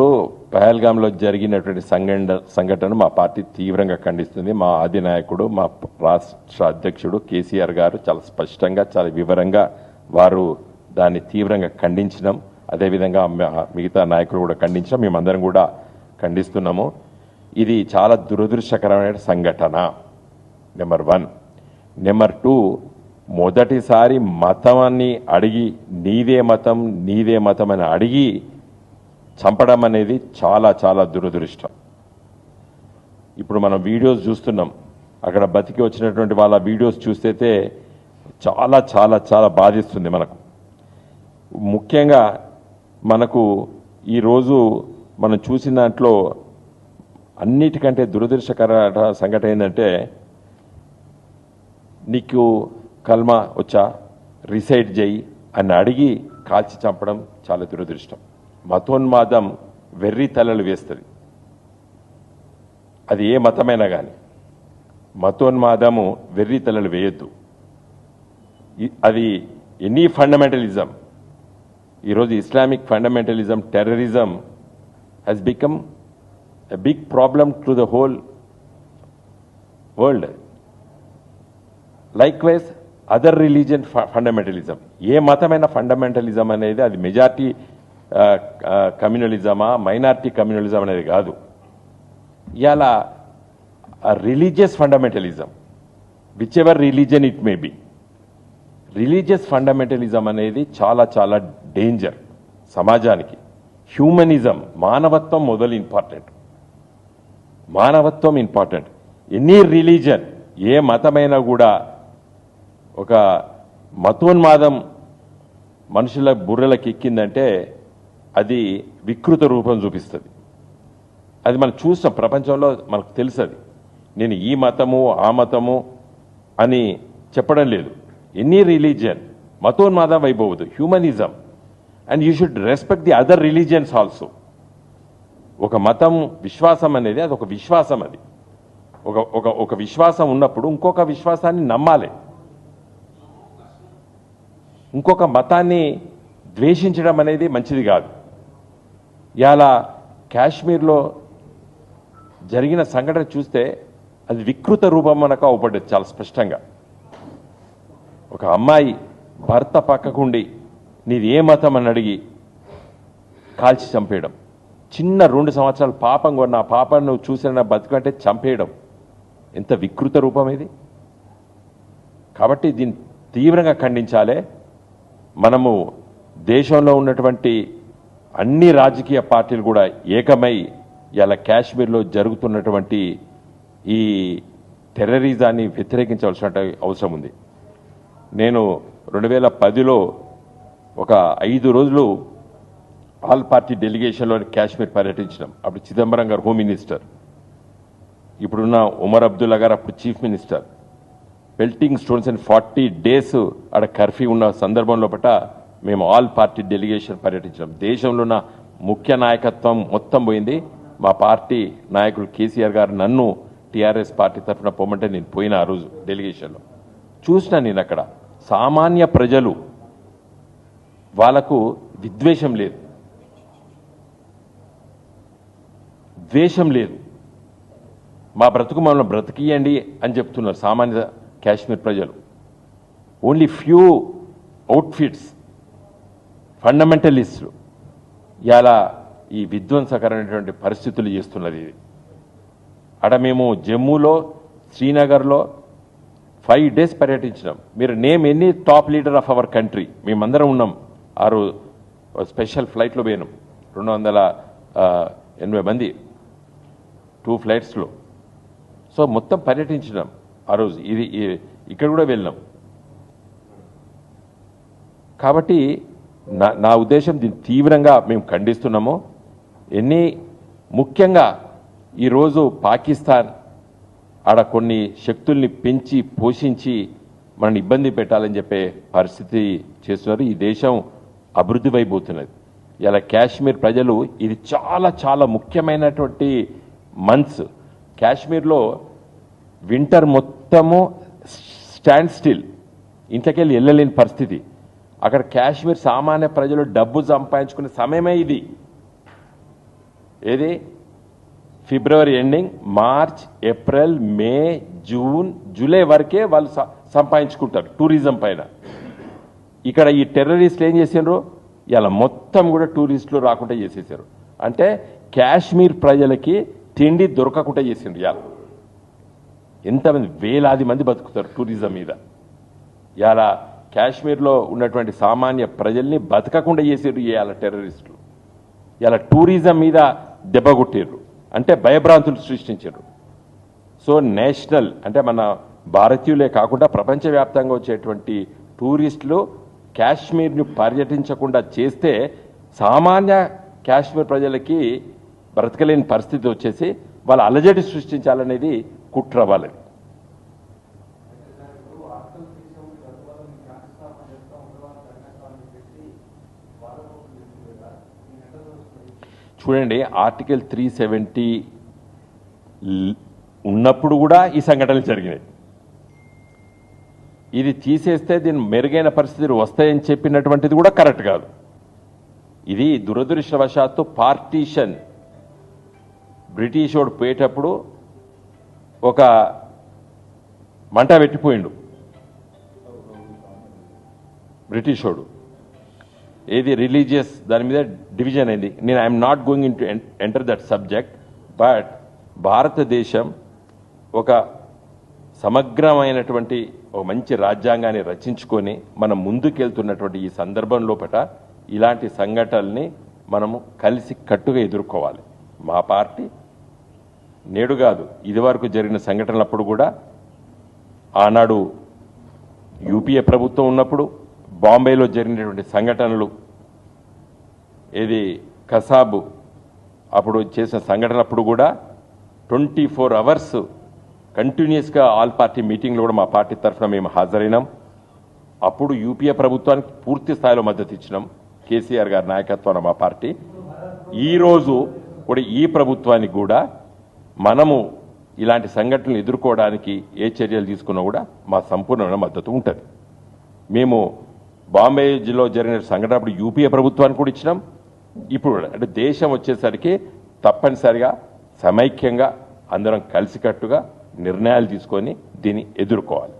ఇప్పుడు పహల్గాంలో జరిగినటువంటి సంఘటన సంఘటన మా పార్టీ తీవ్రంగా ఖండిస్తుంది. మా అధినాయకుడు మా రాష్ట్ర అధ్యక్షుడు కేసీఆర్ గారు చాలా స్పష్టంగా చాలా వివరంగా వారు దాన్ని తీవ్రంగా ఖండించడం అదేవిధంగా మిగతా నాయకులు కూడా ఖండించడం మేమందరం కూడా ఖండిస్తున్నాము. ఇది చాలా దురదృష్టకరమైన సంఘటన నెంబర్ వన్. నెంబర్ టూ మొదటిసారి మతాన్ని అడిగి నీదే మతం నీదే మతం అని అడిగి చంపడం అనేది చాలా చాలా దురదృష్టం. ఇప్పుడు మనం వీడియోస్ చూస్తున్నాం. అక్కడ బతికి వచ్చినటువంటి వాళ్ళ వీడియోస్ చూస్తే చాలా చాలా చాలా బాధిస్తుంది మనకు. ముఖ్యంగా మనకు ఈరోజు మనం చూసిన దాంట్లో అన్నిటికంటే దురదృష్టకర సంఘటన ఏంటంటే నీకు కల్మా వచ్చా రిసైడ్ చేయి అని అడిగి కాల్చి చంపడం చాలా దురదృష్టం. మతోన్మాదం వెర్రి తలలు వేస్తుంది. అది ఏ మతమైనా కానీ మతోన్మాదము వెర్రి తలలు వేయొద్దు. అది ఎనీ ఫండమెంటలిజం. ఈరోజు Islamic fundamentalism terrorism has become a big problem to the whole world likewise other religion fundamentalism ఏ మతమైన ఫండమెంటలిజం అనేది అది మెజార్టీ కమ్యూనలిజమా? మైనార్టీ కమ్యూనలిజం అనేది కాదు. ఇవాళ religious fundamentalism. Whichever religion it may be religious fundamentalism అనేది చాలా చాలా డేంజర్ సమాజానికి. హ్యూమనిజం మానవత్వం మొదలు ఇంపార్టెంట్. మానవత్వం ఇంపార్టెంట్. ఎనీ రిలీజన్ ఏ మతమైనా కూడా ఒక మతోన్మాదం మనుషుల బుర్రలకు ఎక్కిందంటే అది వికృత రూపం చూపిస్తుంది. అది మనం చూస్తాం ప్రపంచంలో మనకు తెలుసు అది నేను ఈ మతము ఆ మతము అని చెప్పడం లేదు. ఎనీ రిలీజియన్ మతోన్మాదం అయిపోవద్దు humanism. And you should respect the other religions also. ఒక మతం విశ్వాసం అనేది అది ఒక విశ్వాసం అది. ఒక ఒక ఒక విశ్వాసం ఉన్నప్పుడు ఇంకొక విశ్వాసాన్ని నమ్మాలి. ఇంకొక మతాన్ని ద్వేషించడం అనేది మంచిది కాదు. ఇవాళ కాశ్మీర్లో జరిగిన సంఘటన చూస్తే అది వికృత రూపం మనకు అవపడ్డది చాలా స్పష్టంగా. ఒక అమ్మాయి భర్త పక్కకుండి నీది ఏ మతం అని అడిగి కాల్చి చంపేయడం. చిన్న రెండు సంవత్సరాల పాపం కొన్న ఆ పాపను నువ్వు చూసిన బతుకంటే చంపేయడం. ఎంత వికృత రూపం ఇది? కాబట్టి దీన్ని తీవ్రంగా ఖండించాలి. మనము దేశంలో ఉన్నటువంటి అన్ని రాజకీయ పార్టీలు కూడా ఏకమై ఇలా కాశ్మీర్లో జరుగుతున్నటువంటి ఈ టెర్రరిజాన్ని వ్యతిరేకించవలసిన అవసరం ఉంది. నేను రెండు వేల పదిలో ఒక ఐదు రోజులు ఆల్ పార్టీ డెలిగేషన్లో కాశ్మీర్ పర్యటించడం అప్పుడు చిదంబరం గారు హోమ్ మినిస్టర్. ఇప్పుడున్న ఉమర్ అబ్దుల్లా గారు అప్పుడు chief minister. Pelting stones and forty days ఆడ కర్ఫ్యూ ఉన్న సందర్భంలో పట మేము ఆల్ పార్టీ డెలిగేషన్ పర్యటించడం దేశంలో ఉన్న ముఖ్య నాయకత్వం మొత్తం పోయింది. మా పార్టీ నాయకులు కేసీఆర్ గారు నన్ను టీఆర్ఎస్ పార్టీ తరఫున పొమ్మంటే నేను పోయిన ఆ రోజు డెలిగేషన్లో. చూసిన నేను అక్కడ సామాన్య ప్రజలు వాళ్ళకు విద్వేషం లేదు. ద్వేషం లేదు. మా బ్రతుకు మమ్మల్ని బ్రతికియండి అని చెప్తున్నారు సామాన్య కాశ్మీర్ ప్రజలు. ఓన్లీ ఫ్యూ అవుట్ఫిట్స్ ఫండమెంటలిస్టులు ఇలా ఈ విధ్వంసకరమైనటువంటి పరిస్థితులు చేస్తున్నది ఇది. అక్కడ మేము జమ్మూలో శ్రీనగర్లో ఫైవ్ డేస్ పర్యటించినాం. మీరు name any top leader of our country? మేమందరం ఉన్నాం. ఆరు స్పెషల్ ఫ్లైట్లో పోయినాం. రెండు వందల ఎనభై మంది. టూ ఫ్లైట్స్లో. సో మొత్తం పర్యటించినాం ఆ రోజు. ఇది ఇక్కడ కూడా వెళ్ళినాం. కాబట్టి నా నా ఉద్దేశం దీన్ని తీవ్రంగా మేము ఖండిస్తున్నాము. ఎన్ని ముఖ్యంగా ఈరోజు పాకిస్తాన్ ఆడ కొన్ని శక్తుల్ని పెంచి పోషించి మనల్ని ఇబ్బంది పెట్టాలని చెప్పే పరిస్థితి చేస్తున్నారు. ఈ దేశం అభివృద్ధి వైపోతున్నది ఇలా కాశ్మీర్ ప్రజలు ఇది చాలా చాలా ముఖ్యమైనటువంటి మంత్స్. కాశ్మీర్లో వింటర్ మొత్తము స్టాండ్ స్టిల్. ఇంట్లోకెళ్ళి వెళ్ళలేని పరిస్థితి. అక్కడ కాశ్మీర్ సామాన్య ప్రజలు డబ్బు సంపాదించుకునే సమయమే ఇది. ఏది? February ending March April May June July వరకే వాళ్ళు సంపాదించుకుంటారు టూరిజం పైన. ఇక్కడ ఈ టెర్రరిస్టులు ఏం చేసారు ఇలా మొత్తం కూడా టూరిస్టులు రాకుండా చేసేసారు. అంటే కాశ్మీర్ ప్రజలకి తిండి దొరకకుండా చేసిండ్రు ఇలా ఎంతమంది వేలాది మంది బతుకుతారు టూరిజం మీద. ఇలా కాశ్మీర్లో ఉన్నటువంటి సామాన్య ప్రజల్ని బతకకుండా చేసారు ఇవాళ టెర్రరిస్టులు. ఇలా టూరిజం మీద దెబ్బ అంటే భయభ్రాంతులు సృష్టించారు సో నేషనల్ అంటే మన భారతీయులే కాకుండా ప్రపంచవ్యాప్తంగా వచ్చేటువంటి టూరిస్టులు కాశ్మీర్ను పర్యటించకుండా చేస్తే సామాన్య కాశ్మీర్ ప్రజలకి బ్రతకలేని పరిస్థితి వచ్చేసి వాళ్ళ అలజడి సృష్టించాలనేది కుట్ర వాళ్ళది. చూడండి ఆర్టికల్ త్రీ సెవెంటీ ఉన్నప్పుడు కూడా ఈ సంఘటనలు జరిగినాయి. ఇది తీసేస్తే దీని మెరుగైన పరిస్థితులు వస్తాయని చెప్పినటువంటిది కూడా కరెక్ట్ కాదు. ఇది దురదృష్టవశాత్తు పార్టీషన్. బ్రిటిష్ వాడు పోయేటప్పుడు ఒక మంట పెట్టిపోయిండు. బ్రిటిష్ వాడు. ఏది రిలీజియస్ దాని మీద డివిజన్ అయింది. నేను I'm not going in to enter that subject but భారతదేశం ఒక సమగ్రమైనటువంటి ఒక మంచి రాజ్యాంగాన్ని రచించుకొని మనం ముందుకెళ్తున్నటువంటి ఈ సందర్భం లోపట ఇలాంటి సంఘటనల్ని మనము కలిసి కట్టుగా ఎదుర్కోవాలి. మా పార్టీ నేడు కాదు ఇదివరకు జరిగిన సంఘటనలప్పుడు కూడా ఆనాడు యూపీఏ ప్రభుత్వం ఉన్నప్పుడు బాంబేలో జరిగినటువంటి సంఘటనలు ఏది కసాబు అప్పుడు చేసిన సంఘటనప్పుడు కూడా ట్వంటీ ఫోర్ అవర్స్ కంటిన్యూస్గా ఆల్ పార్టీ మీటింగ్లో కూడా మా పార్టీ తరఫున మేము హాజరైనాం. అప్పుడు యూపీఏ ప్రభుత్వానికి పూర్తి స్థాయిలో మద్దతు ఇచ్చినాం. కేసీఆర్ గారి నాయకత్వాన మా పార్టీ. ఈరోజు కూడా ఈ ప్రభుత్వానికి కూడా మనము ఇలాంటి సంఘటనలు ఎదుర్కోవడానికి ఏ చర్యలు తీసుకున్నా కూడా మా సంపూర్ణమైన మద్దతు ఉంటుంది. మేము బాంబే జిల్లా జరిగిన సంఘటన అప్పుడు యూపీఏ ప్రభుత్వానికి కూడా ఇచ్చినాం. ఇప్పుడు అంటే దేశం వచ్చేసరికి తప్పనిసరిగా సమైక్యంగా అందరం కలిసికట్టుగా నిర్ణయాలు తీసుకొని దీన్ని ఎదుర్కోవాలి.